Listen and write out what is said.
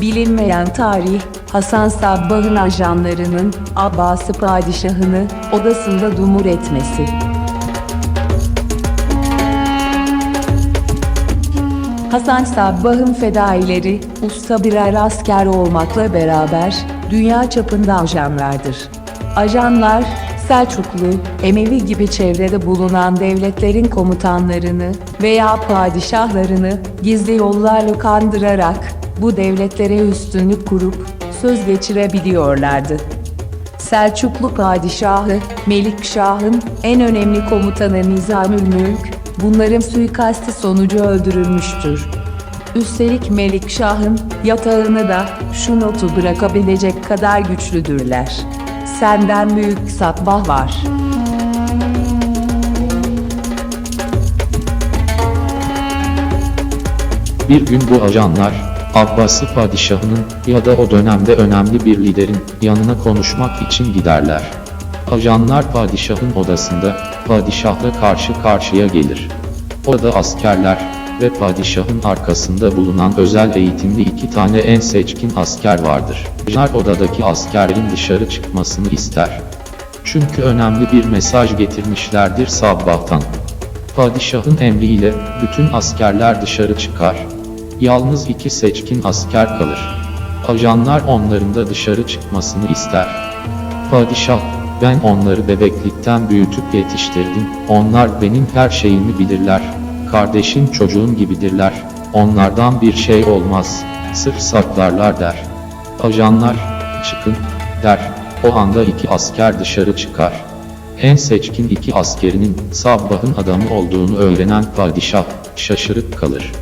Bilinmeyen tarih, Hasan Sabbah'ın ajanlarının Abbasi padişahını odasında dumur etmesi. Hasan Sabbah'ın fedaileri, usta birer asker olmakla beraber, dünya çapında ajanlardır. Ajanlar, Selçuklu, Emevi gibi çevrede bulunan devletlerin komutanlarını veya padişahlarını gizli yollarla kandırarak bu devletlere üstünlük kurup söz geçirebiliyorlardı. Selçuklu padişahı Melikşah'ın en önemli komutanı Nizamülmülk bunların suikasti sonucu öldürülmüştür. Üstelik Melikşah'ın yatağını da şu notu bırakabilecek kadar güçlüdürler. Senden büyük Sabbah var. Bir gün bu ajanlar, Abbasi padişahının ya da o dönemde önemli bir liderin yanına konuşmak için giderler. Ajanlar padişahın odasında, padişahla karşı karşıya gelir. Orada askerler ve padişahın arkasında bulunan özel eğitimli iki tane en seçkin asker vardır. Ajanlar odadaki askerin dışarı çıkmasını ister. Çünkü önemli bir mesaj getirmişlerdir Sabbah'tan. Padişahın emriyle bütün askerler dışarı çıkar. Yalnız iki seçkin asker kalır. Ajanlar onların da dışarı çıkmasını ister. Padişah, ben onları bebeklikten büyütüp yetiştirdim. Onlar benim her şeyimi bilirler. Kardeşin çocuğun gibidirler. Onlardan bir şey olmaz. Sırf saklarlar der. Ajanlar, çıkın, der. O anda iki asker dışarı çıkar. En seçkin iki askerinin Sabbah'ın adamı olduğunu öğrenen padişah şaşırıp kalır.